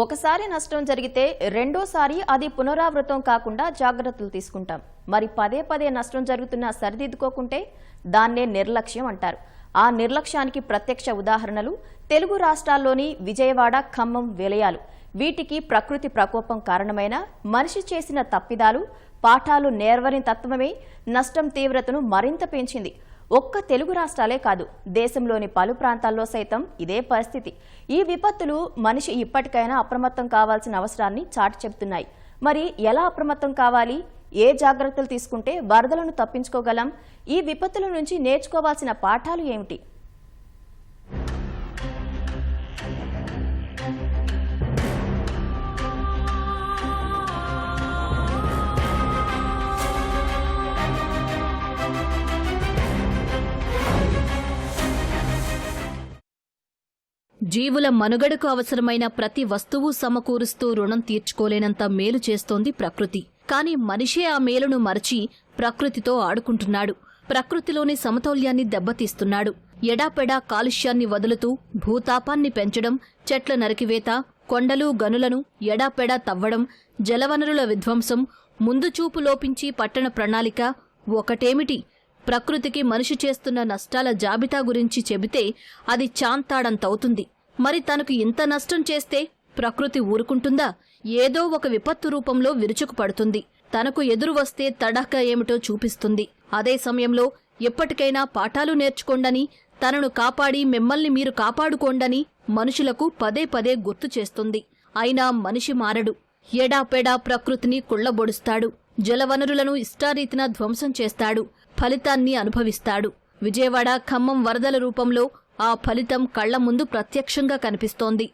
ఒకసారి నష్టం జరిగితే రెండోసారి అది పునరావృతం కాకుండా జాగ్రత్తలు తీసుకుంటాం. మరి పదే పదే నష్టం జరుగుతున్నా సరిదిద్దుకోకుంటే దాన్నే నిర్లక్ష్యం అంటారు. ఆ నిర్లక్ష్యానికి ప్రత్యక్ష ఉదాహరణలు తెలుగు రాష్ట్రాల్లోని విజయవాడ ఖమ్మం విలయాలు. వీటికి ప్రకృతి ప్రకోపం కారణమైన మనిషి చేసిన తప్పిదాలు పాఠాలు నేర్వని తత్వమే నష్టం తీవ్రతను మరింత పెంచింది. ఒక్క తెలుగు రాష్ట్రాలే కాదు దేశంలోని పలు ప్రాంతాల్లో సైతం ఇదే పరిస్థితి. ఈ విపత్తులు మనిషి ఇప్పటికైనా అప్రమత్తం కావాల్సిన అవసరాన్ని చాటి చెబుతున్నాయి. మరి ఎలా అప్రమత్తం కావాలి? ఏ జాగ్రత్తలు తీసుకుంటే వరదలను తప్పించుకోగలం? ఈ విపత్తుల నుంచి నేర్చుకోవాల్సిన పాఠాలు ఏమిటి? జీవుల మనుగడకు అవసరమైన ప్రతి వస్తువు సమకూరుస్తూ రుణం తీర్చుకోలేనంత మేలు చేస్తోంది ప్రకృతి. కాని మనిషే ఆ మేలును మరచి ప్రకృతితో ఆడుకుంటున్నాడు. ప్రకృతిలోని సమతౌల్యాన్ని దెబ్బతీస్తున్నాడు. ఎడాపెడా కాలుష్యాన్ని వదులుతూ భూతాపాన్ని పెంచడం చెట్ల నరికివేత కొండలు గనులను ఎడాపెడా తవ్వడం జలవనరుల విధ్వంసం ముందు చూపు లోపించి పట్టణ ప్రణాళిక ఒకటేమిటి? ప్రకృతికి మనిషి చేస్తున్న నష్టాల జాబితా గురించి చెబితే అది చాంతాడంతవుతుంది. మరి తనకు ఇంత నష్టం చేస్తే ప్రకృతి ఊరుకుంటుందా? ఏదో ఒక విపత్తు రూపంలో విరుచుకుపడుతుంది. తనకు ఎదురు వస్తే తడక ఏమిటో చూపిస్తుంది. అదే సమయంలో ఎప్పటికైనా పాఠాలు నేర్చుకోండని తనను కాపాడి మిమ్మల్ని మీరు కాపాడుకోండని మనుషులకు పదే పదే గుర్తు చేస్తుంది. అయినా మనిషి మారడు. ఎడాపెడా ప్రకృతిని కుళ్ళబొడుస్తాడు జలవనరులను ఇష్టారీతిన ధ్వంసం చేస్తాడు. ఫలితాన్ని అనుభవిస్తాడు. విజయవాడ ఖమ్మం వరదల రూపంలో ఆ ఫలితం కళ్ళ ముందు ప్రత్యక్షంగా కనిపిస్తోంది.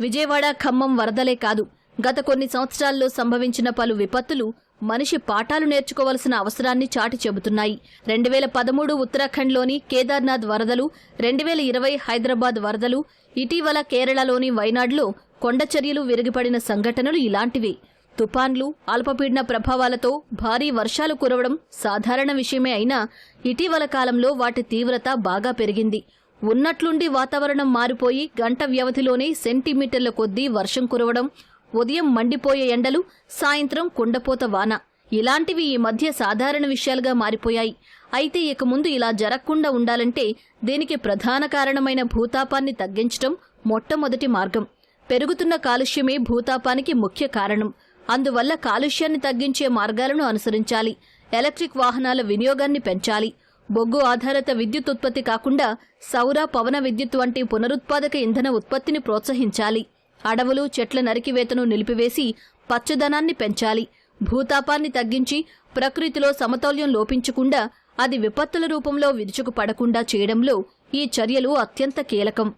విజయవాడ ఖమ్మం వరదలే కాదు. గత కొన్ని సంవత్సరాల్లో సంభవించిన పలు విపత్తులు మనిషి పాఠాలు నేర్చుకోవలసిన అవసరాన్ని చాటి చెబుతున్నాయి. రెండు వేల పదమూడు ఉత్తరాఖండ్లోని కేదార్నాథ్ వరదలు రెండు వేల ఇరవై హైదరాబాద్ వరదలు ఇటీవల కేరళలోని వైనాడ్లో కొండచర్యలు విరిగిపడిన సంఘటనలు ఇలాంటివే. తుపాన్లు అల్పపీడన ప్రభావాలతో భారీ వర్షాలు కురవడం సాధారణ విషయమే అయినా ఇటీవల కాలంలో వాటి తీవ్రత బాగా పెరిగింది. ఉన్నట్లుండి వాతావరణం మారిపోయి గంట వ్యవధిలోనే సెంటీమీటర్ల కొద్దీ వర్షం కురవడం ఉదయం మండిపోయే ఎండలు సాయంత్రం కుండపోత వాన. ఇలాంటివి ఈ మధ్య సాధారణ విషయాలుగా మారిపోయాయి. అయితే ఇక ముందు ఇలా జరగకుండా ఉండాలంటే దీనికి ప్రధాన కారణమైన భూతాపాన్ని తగ్గించటం మొట్టమొదటి మార్గం. పెరుగుతున్న కాలుష్యమే భూతాపానికి ముఖ్య కారణం. అందువల్ల కాలుష్యాన్ని తగ్గించే మార్గాలను అనుసరించాలి. ఎలక్ట్రిక్ వాహనాల వినియోగాన్ని పెంచాలి. బొగ్గు ఆధారిత విద్యుత్ ఉత్పత్తి కాకుండా సౌర పవన విద్యుత్ వంటి పునరుత్పాదక ఇంధన ఉత్పత్తిని ప్రోత్సహించాలి. అడవులు చెట్ల నరికివేతను నిలిపివేసి పచ్చదనాన్ని పెంచాలి. భూతాపాన్ని తగ్గించి ప్రకృతిలో సమతౌల్యం లోపించకుండా అది విపత్తుల రూపంలో విరుచుకుపడకుండా చేయడంలో ఈ చర్యలు అత్యంత కీలకం.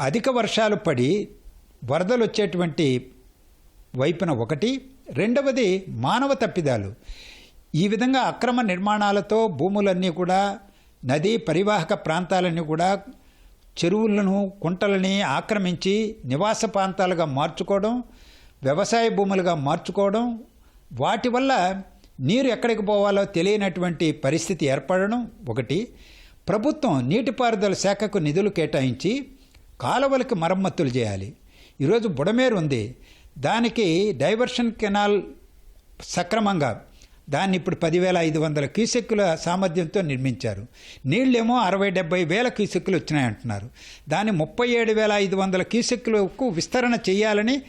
అధిక వర్షాలు పడి వరదలు వచ్చేటువంటి వైపున ఒకటి రెండవది మానవ తప్పిదాలు. ఈ విధంగా అక్రమ నిర్మాణాలతో భూములన్నీ కూడా నదీ పరివాహక ప్రాంతాలన్నీ కూడా చెరువులను కుంటలని ఆక్రమించి నివాస ప్రాంతాలుగా మార్చుకోవడం వ్యవసాయ భూములుగా మార్చుకోవడం వాటి వల్ల నీరు ఎక్కడికి పోవాలో తెలియనటువంటి పరిస్థితి ఏర్పడడం ఒకటి. ప్రభుత్వం నీటిపారుదల శాఖకు నిధులు కేటాయించి కాలువలకి మరమ్మతులు చేయాలి. ఈరోజు బుడమేరు ఉంది. దానికి డైవర్షన్ కెనాల్ సక్రమంగా దాన్ని ఇప్పుడు పదివేల ఐదు వందల క్యూసెక్కుల సామర్థ్యంతో నిర్మించారు. నీళ్ళేమో అరవై డెబ్బై వేల క్యూసెక్కులు వచ్చినాయంటున్నారు. దాన్ని ముప్పై ఏడు వేల ఐదు వందల క్యూసెక్కులకు విస్తరణ చేయాలని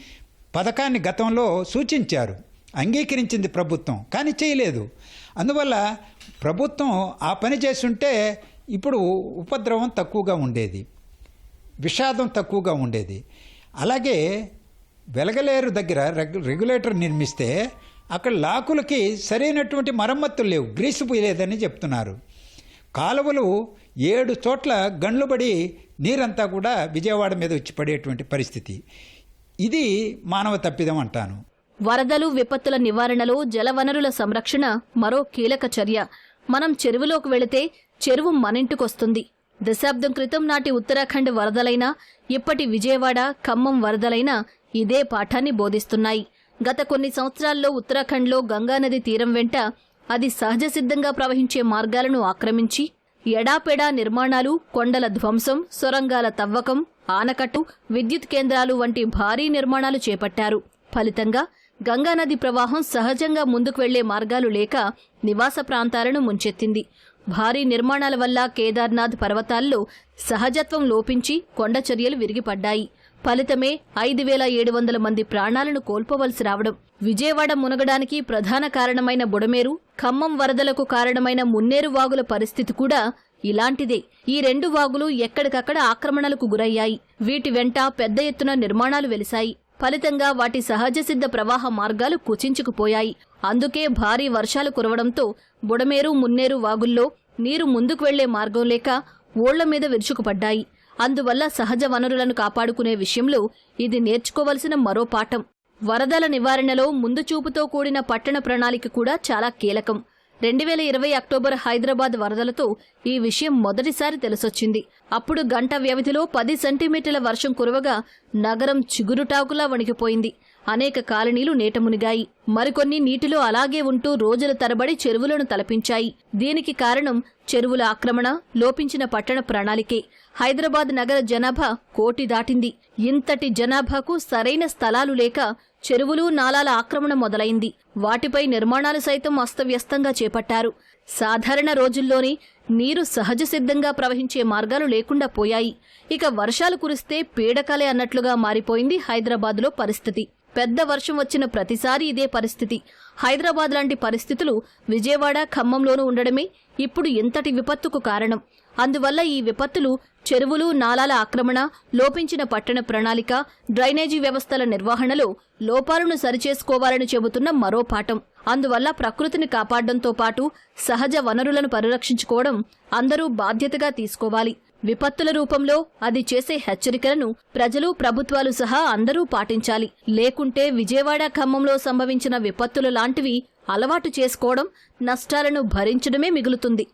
పథకాన్ని గతంలో సూచించారు. అంగీకరించింది ప్రభుత్వం కానీ చేయలేదు. అందువల్ల ప్రభుత్వం ఆ పని చేస్తుంటే ఇప్పుడు ఉపద్రవం తక్కువగా ఉండేది. విషాదం తక్కువగా ఉండేది. అలాగే వెలగలేరు దగ్గర రెగ్యు రెగ్యులేటర్ నిర్మిస్తే అక్కడ లాకులకి సరైనటువంటి మరమ్మతులు లేవు. గ్రీసు పోయలేదని చెప్తున్నారు. కాలువలు ఏడు చోట్ల గండ్లు పడి నీరంతా కూడా విజయవాడ మీద వచ్చి పడేటువంటి పరిస్థితి. ఇది మానవ తప్పిదం అంటాను. వరదలు విపత్తుల నివారణలో జలవనరుల సంరక్షణ మరో కీలక చర్య. మనం చెరువులోకి వెళితే చెరువు మనింటికొస్తుంది. దశాబ్దం క్రితం నాటి ఉత్తరాఖండ్ వరదలైనా ఇప్పటి విజయవాడ ఖమ్మం వరదలైనా ఇదే పాఠాన్ని బోధిస్తున్నాయి. గత కొన్ని సంవత్సరాల్లో ఉత్తరాఖండ్లో గంగానది తీరం వెంట అది సహజ సిద్ధంగా ప్రవహించే మార్గాలను ఆక్రమించి ఎడాపెడా నిర్మాణాలు కొండల ధ్వంసం సొరంగాల తవ్వకం ఆనకట్టు విద్యుత్ కేంద్రాలు వంటి భారీ నిర్మాణాలు చేపట్టారు. ఫలితంగా గంగానది ప్రవాహం సహజంగా ముందుకు వెళ్ళే మార్గాలు లేక నివాస ప్రాంతాలను ముంచెత్తింది. భారీ నిర్మాణాల వల్ల కేదార్నాథ్ పర్వతాల్లో సహజత్వం లోపించి కొండ చర్యలు విరిగిపడ్డాయి. ఫలితమే ఐదు వేల ఏడు వందల మంది ప్రాణాలను కోల్పోవలసి రావడం. విజయవాడ మునగడానికి ప్రధాన కారణమైన బుడమేరు ఖమ్మం వరదలకు కారణమైన మున్నేరు వాగుల పరిస్థితి కూడా ఇలాంటిదే. ఈ రెండు వాగులు ఎక్కడికక్కడ ఆక్రమణలకు గురయ్యాయి. వీటి వెంట పెద్ద ఎత్తున నిర్మాణాలు వెలిశాయి. ఫలితంగా వాటి సహజ సిద్ధ ప్రవాహ మార్గాలు కుచించుకుపోయాయి. అందుకే భారీ వర్షాలు కురవడంతో బుడమేరు మున్నేరు వాగుల్లో నీరు ముందుకు వెళ్ళే మార్గం లేక ఓళ్ళ మీద విరుచుకుపడ్డాయి. అందువల్ల సహజ వనరులను కాపాడుకునే విషయంలో ఇది నేర్చుకోవలసిన మరో పాఠం. వరదల నివారణలో ముందు చూపుతో కూడిన పట్టణ ప్రణాళిక కూడా చాలా కీలకం. రెండు వేల ఇరవై అక్టోబర్ హైదరాబాద్ వరదలతో ఈ విషయం మొదటిసారి తెలిసొచ్చింది. అప్పుడు గంట వ్యవధిలో పది సెంటీమీటర్ల వర్షం కురవగా నగరం చిగురుటాకులా వణికిపోయింది. అనేక కాలనీలు నీటమునిగాయి. మరికొన్ని నీటిలో అలాగే ఉంటూ రోజుల తరబడి చెరువులను తలపించాయి. దీనికి కారణం చెరువుల ఆక్రమణ లోపించిన పట్టణ ప్రణాళికే. హైదరాబాద్ నగర జనాభా కోటి దాటింది. ఇంతటి జనాభాకు సరైన స్థలాలు లేక చెరువులు నాలాల ఆక్రమణ మొదలైంది. వాటిపై నిర్మాణాలు సైతం అస్తవ్యస్తంగా చేపట్టారు. సాధారణ రోజుల్లోనే నీరు సహజ సిద్ధంగా ప్రవహించే మార్గాలు లేకుండా పోయాయి. ఇక వర్షాలు కురిస్తే పీడకలే అన్నట్లుగా మారిపోయింది హైదరాబాద్లో పరిస్థితి. పెద్ద వర్షం వచ్చిన ప్రతిసారి ఇదే పరిస్థితి. హైదరాబాద్ లాంటి పరిస్థితులు విజయవాడ ఖమ్మంలోనూ ఉండడమే ఇప్పుడు ఇంతటి విపత్తుకు కారణం. అందువల్ల ఈ విపత్తులు చెరువులు నాలాల ఆక్రమణ లోపించిన పట్టణ ప్రణాళిక డ్రైనేజీ వ్యవస్థల నిర్వహణలో లోపాలను సరిచేసుకోవాలని చెబుతున్న మరో పాఠం. అందువల్ల ప్రకృతిని కాపాడడంతో పాటు సహజ వనరులను పరిరక్షించుకోవడం అందరూ బాధ్యతగా తీసుకోవాలి. విపత్తుల రూపంలో అది చేసే హెచ్చరికలను ప్రజలు ప్రభుత్వాలు సహా అందరూ పాటించాలి. లేకుంటే విజయవాడ ఖమ్మంలో సంభవించిన విపత్తులు లాంటివి అలవాటు చేసుకోవడం నష్టాలను భరించడమే మిగులుతుంది.